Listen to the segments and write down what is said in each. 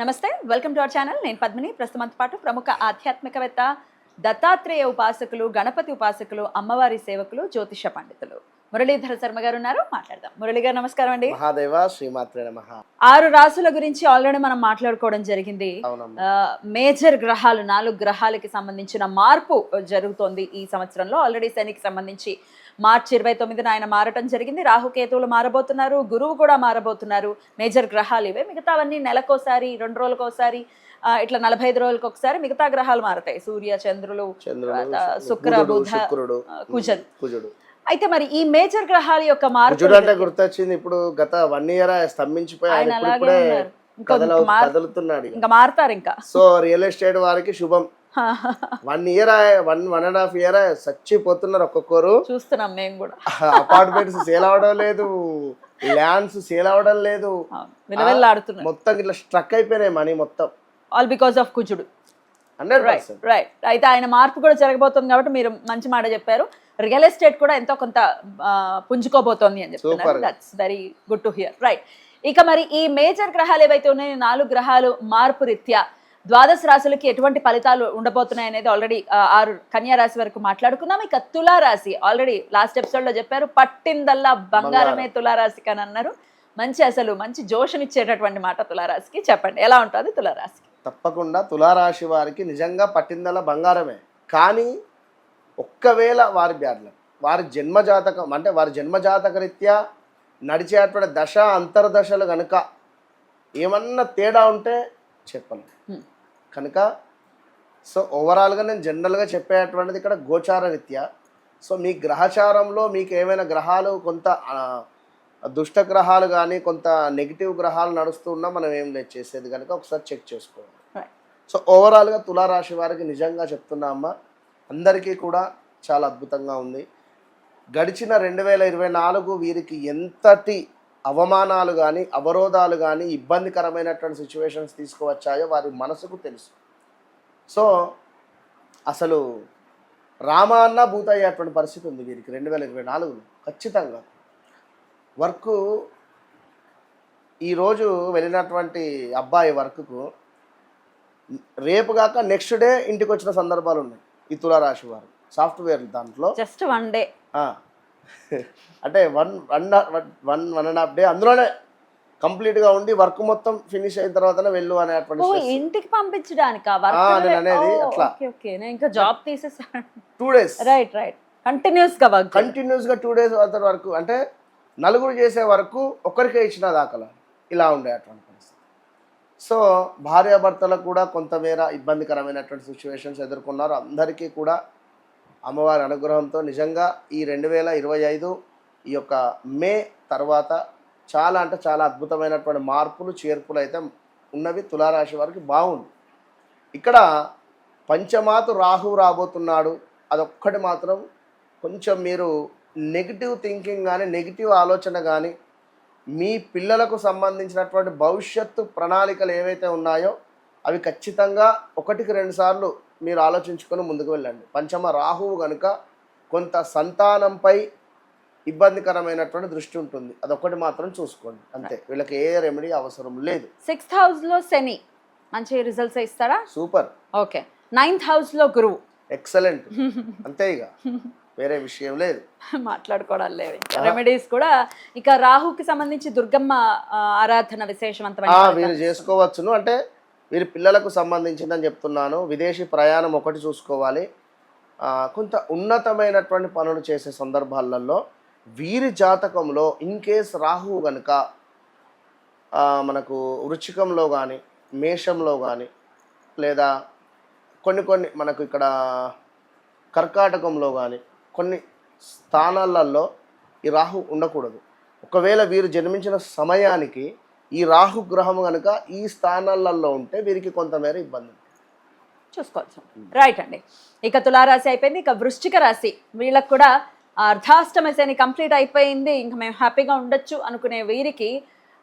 నమస్తే welcome to our channel. నేను పద్మిని. ప్రస్తుతంతో పాటు ప్రముఖ ఆధ్యాత్మికవేత్త దత్తాత్రేయ ఉపాసకులు గణపతి ఉపాసకులు అమ్మవారి సేవకులు జ్యోతిష పండితులు మురళీధర శర్మ గారు ఉన్నారు. మాట్లాడదాం. మురళి గారు నమస్కారం అండి. మహాదేవ శ్రీమాత్రే నమ. ఆరు రాసుల గురించి ఆల్రెడీ మనం మాట్లాడుకోవడం జరిగింది. మేజర్ గ్రహాలు నాలుగు గ్రహాలకి సంబంధించిన మార్పు జరుగుతోంది ఈ సంవత్సరంలో. ఆల్రెడీ శనికి సంబంధించి మార్చి ఇరవై తొమ్మిదిన ఆయన మారటం జరిగింది. రాహుకేతువులు మారబోతున్నారు. గురువు కూడా మారబోతున్నారు. మేజర్ గ్రహాలు ఇవే. మిగతావన్నీ నెలకోసారి రెండు రోజులకోసారి ఇట్లా నలభై ఐదు రోజులకు ఒకసారి మిగతా గ్రహాలు మారతాయి. సూర్య చంద్రులు శుక్ర బుధ ఆ, కుజుడు. అయితే మరి ఈ మేజర్ గ్రహాల యొక్క మార్పు అంటే గుర్తొచ్చింది. ఇప్పుడు గత వన్ ఇయర్ స్తంభించిపోయి ఆయన అలాగే కదులుతున్నాడు. ఇంకా మారుతారు ఇంకా. సో రియల్ ఎస్టేట్ వారికి శుభం. One year one one and half year చచ్చిపోతున్నారు ఒక్కొక్కరు. చూస్తున్నాం మేము కూడా. అపార్ట్మెంట్స్ సేల్ అవడం లేదు ల్యాండ్స్ సేల్ అవడం లేదు. మొత్తం ఇట్లా స్ట్రక్ అయిపోయినాయి మనీ మొత్తం. ఆల్ బికాస్ ఆఫ్ కుజుడు. రైట్ రైట్ అయితే ఆయన మార్పు కూడా జరగబోతుంది కాబట్టి మీరు మంచి మాట చెప్పారు. రియల్ ఎస్టేట్ కూడా ఎంతో కొంత పుంజుకోబోతోంది అని చెప్తున్నారు. That's very good to hear right ఇక మరి ఈ మేజర్ గ్రహాలు ఏవైతే ఉన్నాయో నాలుగు గ్రహాలు మార్పు రీత్యా ద్వాదశ రాశులకి ఎటువంటి ఫలితాలు ఉండబోతున్నాయి అనేది ఆల్రెడీ ఆరు కన్యా రాశి వరకు మాట్లాడుకున్నాం ఇక తులా రాశి ఆల్రెడీ లాస్ట్ ఎపిసోడ్లో చెప్పారు పట్టిందల్లా బంగారమే తులా రాశికి అని అన్నారు. మంచి అసలు మంచి జోషనిచ్చేటటువంటి మాట తులారాశికి. చెప్పండి ఎలా ఉంటుంది తులారాశికి? తప్పకుండా తులారాశి వారికి నిజంగా పట్టిందల బంగారమే. కానీ ఒక్కవేళ వారి బ్యాడ్ల వారి జన్మజాతకం అంటే వారి జన్మజాతక రీత్యా నడిచేటువంటి దశ అంతర్దశలు కనుక ఏమన్నా తేడా ఉంటే చెప్పను Hmm. కనుక సో ఓవరాల్గా నేను జనరల్గా చెప్పేటువంటిది ఇక్కడ గోచార రీత్యా సో మీ గ్రహచారంలో మీకు ఏమైనా గ్రహాలు కొంత దుష్ట గ్రహాలు కానీ కొంత నెగిటివ్ గ్రహాలు నడుస్తూ ఉన్నా మనం ఏం లేదు చేసేది కనుక ఒకసారి చెక్ చేసుకోవాలి. సో ఓవరాల్గా తులారాశి వారికి నిజంగా చెప్తున్నా అమ్మ అందరికీ కూడా చాలా అద్భుతంగా ఉంది. గడిచిన రెండు వేల ఇరవై నాలుగు వీరికి ఎంతటి అవమానాలు కానీ అవరోధాలు కానీ ఇబ్బందికరమైనటువంటి సిచ్యువేషన్స్ తీసుకువచ్చాయో వారి మనసుకు తెలుసు. సో అసలు రామ అన్న భూత అయ్యేటువంటి పరిస్థితి ఉంది వీరికి రెండు వేల ఇరవై నాలుగులో. ఖచ్చితంగా. వర్క్ ఈరోజు వెళ్ళినటువంటి అబ్బాయి వర్క్కు రేపు కాక నెక్స్ట్ డే ఇంటికి వచ్చిన సందర్భాలు ఉన్నాయి ఈ తులారాశి వారు. సాఫ్ట్వేర్ దాంట్లో. Just one day. అంటే one one one one and half day అందులోనే కంప్లీట్గా ఉండి వర్క్ మొత్తం ఫినిష్ అయిన తర్వాతనే వెళ్ళు అనేటువంటి ఇంటికి పంపించడానికా? నేను అనేది అట్లా. ఇంకా జాబ్ తీసేసాను. టూ డేస్ రైట్ రైట్ కంటిన్యూస్గా వర్క్ కంటిన్యూస్గా టూ డేస్ వరకు అంటే నలుగురు చేసే వరకు ఒక్కరికే ఇచ్చిన దాఖలా. ఇలా ఉండే అటువంటి పరిస్థితి. సో భార్యాభర్తలకు కూడా కొంతమేర ఇబ్బందికరమైనటువంటి సిచ్యువేషన్స్ ఎదుర్కొన్నారు. అందరికీ కూడా అమ్మవారి అనుగ్రహంతో నిజంగా ఈ రెండు వేల ఇరవై ఐదు ఈ యొక్క మే తర్వాత చాలా అంటే చాలా అద్భుతమైనటువంటి మార్పులు చేర్పులు అయితే ఉన్నవి. తులారాశి వారికి బాగుంది. ఇక్కడ పంచమాతు రాహు రాబోతున్నాడు. అదొక్కటి మాత్రం కొంచెం మీరు నెగిటివ్ థింకింగ్ కానీ నెగిటివ్ ఆలోచన కానీ మీ పిల్లలకు సంబంధించినటువంటి భవిష్యత్తు ప్రణాళికలు ఏవైతే ఉన్నాయో అవి ఖచ్చితంగా ఒకటికి రెండు సార్లు మీరు ఆలోచించుకొని ముందుకు వెళ్ళండి. పంచమ రాహువు కనుక కొంత సంతానంపై ఇబ్బందికరమైనటువంటి దృష్టి ఉంటుంది. అదొకటి మాత్రం చూసుకోండి. అంతే. వీళ్ళకి ఏ రెమెడీ అవసరం లేదు. సిక్స్త్ హౌస్లో శని. మంచి రిజల్ట్స్ ఇస్తారా? సూపర్. ఓకే. నైన్త్ హౌస్లో గురువు. ఎక్సలెంట్ అంతే ఇక. వేరే విషయం లేదు. మాట్లాడుకోవడం లేవు రెమెడీస్ కూడా ఇక రాహుకి సంబంధించి దుర్గమ్మ ఆరాధన విశేషవంతమైన వీరు చేసుకోవచ్చును. అంటే వీరి పిల్లలకు సంబంధించిందని చెప్తున్నాను. విదేశీ ప్రయాణం ఒకటి చూసుకోవాలి. కొంత ఉన్నతమైనటువంటి పనులు చేసే సందర్భాలలో వీరి జాతకంలో ఇన్ కేస్ రాహువు కనుక మనకు వృచ్చికంలో కానీ మేషంలో కానీ లేదా కొన్ని కొన్ని మనకు ఇక్కడ కర్కాటకంలో కానీ కొన్ని స్థానాలలో ఈ రాహు ఉండకూడదు. ఒకవేళ వీరు జన్మించిన సమయానికి ఈ రాహు గ్రహం కనుక ఈ స్థానాలలో ఉంటే వీరికి కొంతమేర ఇబ్బంది. చూసుకోవచ్చు. రైట్ అండి. ఇక తులారాశి అయిపోయింది. ఇక వృశ్చిక రాశి. వీళ్ళకి కూడా అర్ధాష్టమ శని కంప్లీట్ అయిపోయింది. ఇంకా మేము హ్యాపీగా ఉండొచ్చు అనుకునే వీరికి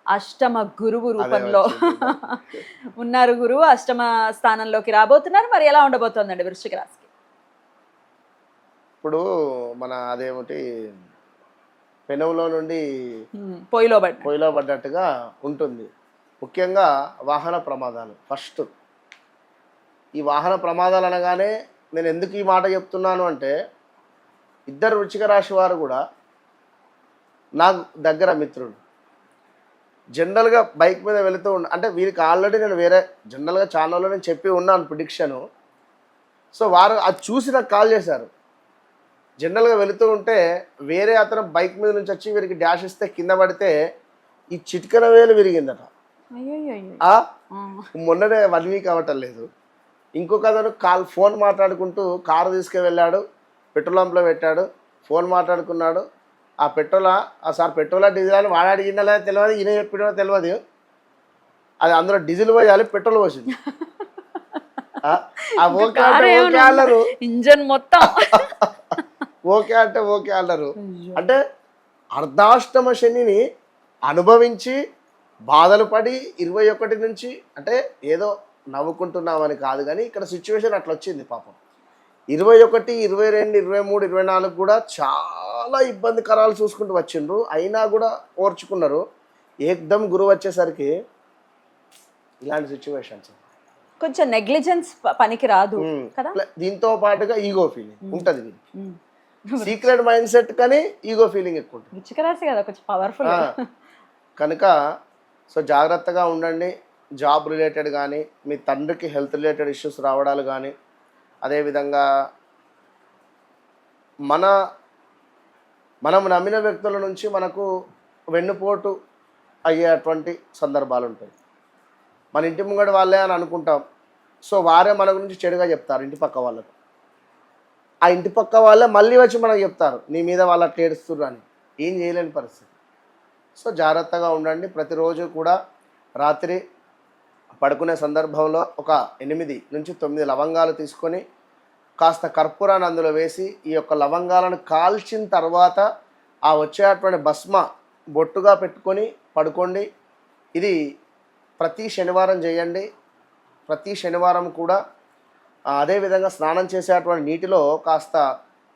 అష్టమ గురువు రూపంలో ఉన్నారు గురువు. అష్టమ స్థానంలోకి రాబోతున్నారు. మరి ఎలా ఉండబోతోందండి వృశ్చిక రాశికి? ఇప్పుడు మన అదేమిటి పెనుములో నుండి పొయ్యిలో పడిన పొయ్యిలో పడ్డట్టుగా ఉంటుంది. ముఖ్యంగా వాహన ప్రమాదాలు. ఫస్ట్ ఈ వాహన ప్రమాదాలు అనగానే నేను ఎందుకు ఈ మాట చెప్తున్నాను అంటే ఇద్దరు వృచ్చిక రాశి వారు కూడా నాకు దగ్గర మిత్రుడు జనరల్గా బైక్ మీద వెళుతూ ఉన్న అంటే వీరికి ఆల్రెడీ నేను వేరే జనరల్గా ఛానల్లో నేను చెప్పి ఉన్నాను ప్రిడిక్షను. సో వారు అది చూసి నాకు కాల్ చేశారు. జనరల్గా వెళుతూ ఉంటే వేరే అతను బైక్ మీద నుంచి వచ్చి వీరికి డాష్ ఇస్తే కింద పడితే ఈ చిటికన వేలు విరిగిందట. మొన్ననే వన్ వీక్ అవ్వటం లేదు. ఇంకొక అతను కాల్ ఫోన్ మాట్లాడుకుంటూ కారు తీసుకువెళ్ళాడు పెట్రోల్ పంప్లో పెట్టాడు ఫోన్ మాట్లాడుకున్నాడు. ఆ పెట్రోలా ఆ సార్ పెట్రోలా డీజిల్ అని వాడు అడిగిందా తెలియదు ఈయన చెప్పినా తెలియదు అది అందులో డీజిల్ పోయాలి పెట్రోల్ పోసింది. ఆ, ఇంజన్ మొత్తం. ఓకే అంటే ఓకే అన్నారు అంటే అర్ధాష్టమ శనిని అనుభవించి బాధలు పడి ఇరవై ఒకటి నుంచి అంటే ఏదో నవ్వుకుంటున్నామని కాదు కానీ ఇక్కడ సిచ్యువేషన్ అట్లా వచ్చింది పాపం. ఇరవై ఒకటి ఇరవై రెండు ఇరవై మూడు ఇరవై నాలుగు కూడా చాలా ఇబ్బందికరాలు చూసుకుంటూ వచ్చిండ్రు. అయినా కూడా ఓర్చుకున్నారు. ఏకదం గురువు వచ్చేసరికి ఇలాంటి సిచ్యువేషన్స్ కొంచెం నెగ్లిజెన్స్ పనికి రాదు దీంతో పాటుగా ఈగో ఫీలింగ్ ఉంటుంది సీక్రెట్ మైండ్ సెట్ కానీ ఈగో ఫీలింగ్ ఎక్కువ ఉంటుంది. కదా కొంచెం పవర్ఫుల్ కనుక సో జాగ్రత్తగా ఉండండి. జాబ్ రిలేటెడ్ కానీ మీ తండ్రికి హెల్త్ రిలేటెడ్ ఇష్యూస్ రావడాలు కానీ అదేవిధంగా మన మనం నమ్మిన వ్యక్తుల నుంచి మనకు వెన్నుపోటు అయ్యేటువంటి సందర్భాలు ఉంటాయి. మన ఇంటి ముంగడి వాళ్ళే అని అనుకుంటాం. సో వారే మన గురించి చెడుగా చెప్తారు ఇంటి పక్క వాళ్ళకు. ఆ ఇంటి పక్క వాళ్ళే మళ్ళీ వచ్చి మనకు చెప్తారు నీ మీద వాళ్ళు అట్లా ఏడుస్తుర్రు అని. ఏం చేయలేని పరిస్థితి. సో జాగ్రత్తగా ఉండండి. ప్రతిరోజు కూడా రాత్రి పడుకునే సందర్భంలో ఒక ఎనిమిది నుంచి తొమ్మిది లవంగాలు తీసుకొని కాస్త కర్పూరాన్ని అందులో వేసి ఈ యొక్క లవంగాలను కాల్చిన తర్వాత ఆ వచ్చేటువంటి భస్మ బొట్టుగా పెట్టుకొని పడుకోండి. ఇది ప్రతి శనివారం చేయండి. ప్రతి శనివారం కూడా అదేవిధంగా స్నానం చేసేటువంటి నీటిలో కాస్త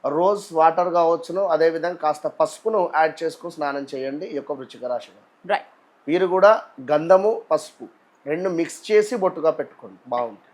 రోజ్ వాటర్ కావచ్చును అదేవిధంగా కాస్త పసుపును యాడ్ చేసుకుని స్నానం చేయండి ఈ యొక్క వృచ్చిక రాశిలో. రైట్ వీరు కూడా గంధము పసుపు రెండు మిక్స్ చేసి బొట్టుగా పెట్టుకోండి. బాగుంటుంది.